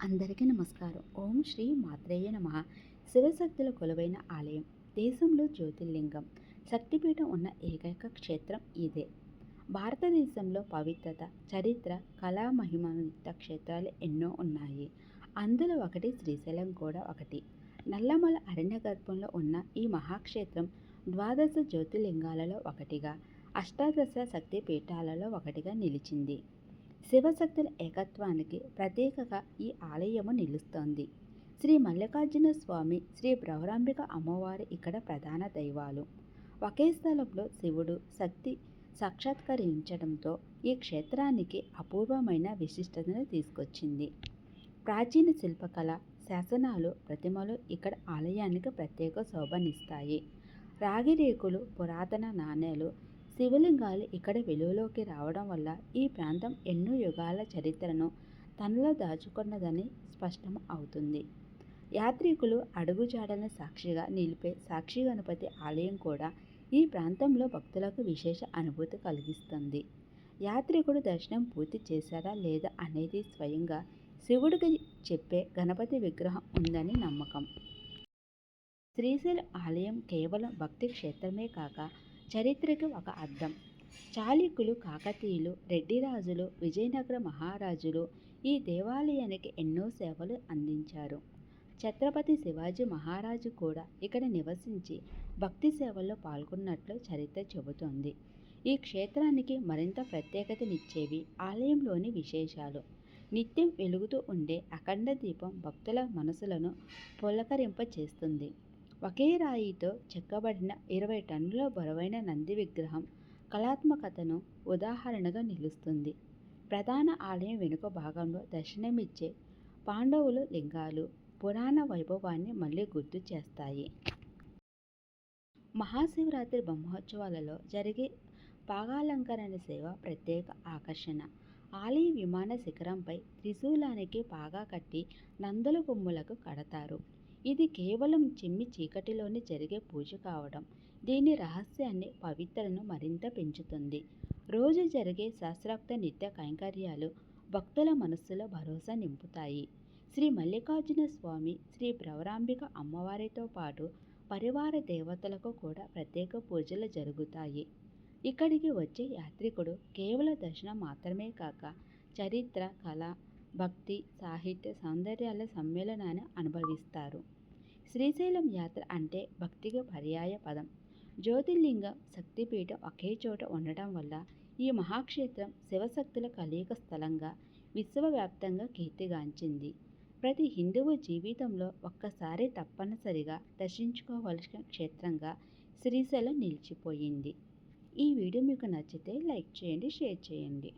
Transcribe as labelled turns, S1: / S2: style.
S1: అందరికీ నమస్కారం. ఓం శ్రీ మాత్రేయ నమ. శివశక్తుల కొలువైన ఆలయం దేశంలో జ్యోతిర్లింగం. శక్తిపీఠం ఉన్న ఏకైక క్షేత్రం ఇదే. భారతదేశంలో పవిత్రత చరిత్ర కళా మహిమాన్విత క్షేత్రాలు ఎన్నో ఉన్నాయి. అందులో ఒకటి శ్రీశైలం కూడా ఒకటి. నల్లమల అరణ్య గర్భంలో ఉన్న ఈ మహాక్షేత్రం ద్వాదశ జ్యోతిర్లింగాలలో ఒకటిగా అష్టాదశ శక్తి పీఠాలలో ఒకటిగా నిలిచింది. శివశక్తుల ఏకత్వానికి ప్రత్యేకగా ఈ ఆలయము నిలుస్తోంది. శ్రీ మల్లికార్జున స్వామి శ్రీ భ్రవరాంబిక అమ్మవారి ఇక్కడ ప్రధాన దైవాలు. ఒకే స్థలంలో శివుడు శక్తి సాక్షాత్కరించడంతో ఈ క్షేత్రానికి అపూర్వమైన విశిష్టతను తీసుకొచ్చింది. ప్రాచీన శిల్పకళ శాసనాలు ప్రతిమలు ఇక్కడ ఆలయానికి ప్రత్యేక శోభనిస్తాయి. రాగి రేకులు పురాతన నాణేలు శివలింగాలు ఇక్కడ వెలుగులోకి రావడం వల్ల ఈ ప్రాంతం ఎన్నో యుగాల చరిత్రను తనలో దాచుకున్నదని స్పష్టం అవుతుంది. యాత్రికులు అడుగుజాడల సాక్షిగా నిలిపే సాక్షి గణపతి ఆలయం కూడా ఈ ప్రాంతంలో భక్తులకు విశేష అనుభూతి కలిగిస్తుంది. యాత్రికుడు దర్శనం పూర్తి చేశారా లేదా అనేది స్వయంగా శివుడికి చెప్పే గణపతి విగ్రహం ఉందని నమ్మకం. శ్రీశైలం ఆలయం కేవలం భక్తి క్షేత్రమే కాక చరిత్రకు ఒక అర్థం చాళుక్యులు కాకతీయులు రెడ్డిరాజులు విజయనగర మహారాజులు ఈ దేవాలయానికి ఎన్నో సేవలు అందించారు. ఛత్రపతి శివాజీ మహారాజు కూడా ఇక్కడ నివసించి భక్తి సేవల్లో పాల్గొన్నట్లు చరిత్ర చెబుతోంది. ఈ క్షేత్రానికి మరింత ప్రత్యేకతనిచ్చేవి ఆలయంలోని విశేషాలు. నిత్యం వెలుగుతూ ఉండే అఖండ దీపం భక్తుల మనసులను పులకరింప చేస్తుంది ఒకే రాయితో చెక్కబడిన ఇరవై టన్నుల బరువైన నంది విగ్రహం కళాత్మకతను ఉదాహరణగా నిలుస్తుంది. ప్రధాన ఆలయం వెనుక భాగంలో దర్శనమిచ్చే పాండవులు లింగాలు పురాణ వైభవాన్ని మళ్ళీ గుర్తు చేస్తాయి. మహాశివరాత్రి బ్రహ్మోత్సవాలలో జరిగే పాగాలంకరణ సేవ ప్రత్యేక ఆకర్షణ. ఆలయ విమాన శిఖరంపై త్రిశూలానికి పాగా కట్టి నందుల కొమ్ములకు కడతారు. ఇది కేవలం చిమ్మి చీకటిలోనే జరిగే పూజ కావడం దీని రహస్యాన్ని పవిత్రను మరింత పెంచుతుంది. రోజు జరిగే శాస్త్రోక్త నిత్య కైంకర్యాలు భక్తుల మనస్సులో భరోసా నింపుతాయి. శ్రీ మల్లికార్జున స్వామి శ్రీ ప్రవరాంబిక అమ్మవారితో పాటు పరివార దేవతలకు కూడా ప్రత్యేక పూజలు జరుగుతాయి. ఇక్కడికి వచ్చే యాత్రికుడు కేవల దర్శనం మాత్రమే కాక చరిత్ర కళ భక్తి సాహిత్య సౌందర్యాల సమ్మేళనాన్ని అనుభవిస్తారు. శ్రీశైలం యాత్ర అంటే భక్తికి పర్యాయ పదం. జ్యోతిర్లింగం శక్తిపీఠం ఒకే చోట ఉండటం వల్ల ఈ మహాక్షేత్రం శివశక్తుల కలయిక స్థలంగా విశ్వవ్యాప్తంగా కీర్తిగాంచింది. ప్రతి హిందువు జీవితంలో ఒక్కసారి తప్పనిసరిగా దర్శించుకోవలసిన క్షేత్రంగా శ్రీశైలం నిలిచిపోయింది. ఈ వీడియో మీకు నచ్చితే లైక్ చేయండి షేర్ చేయండి.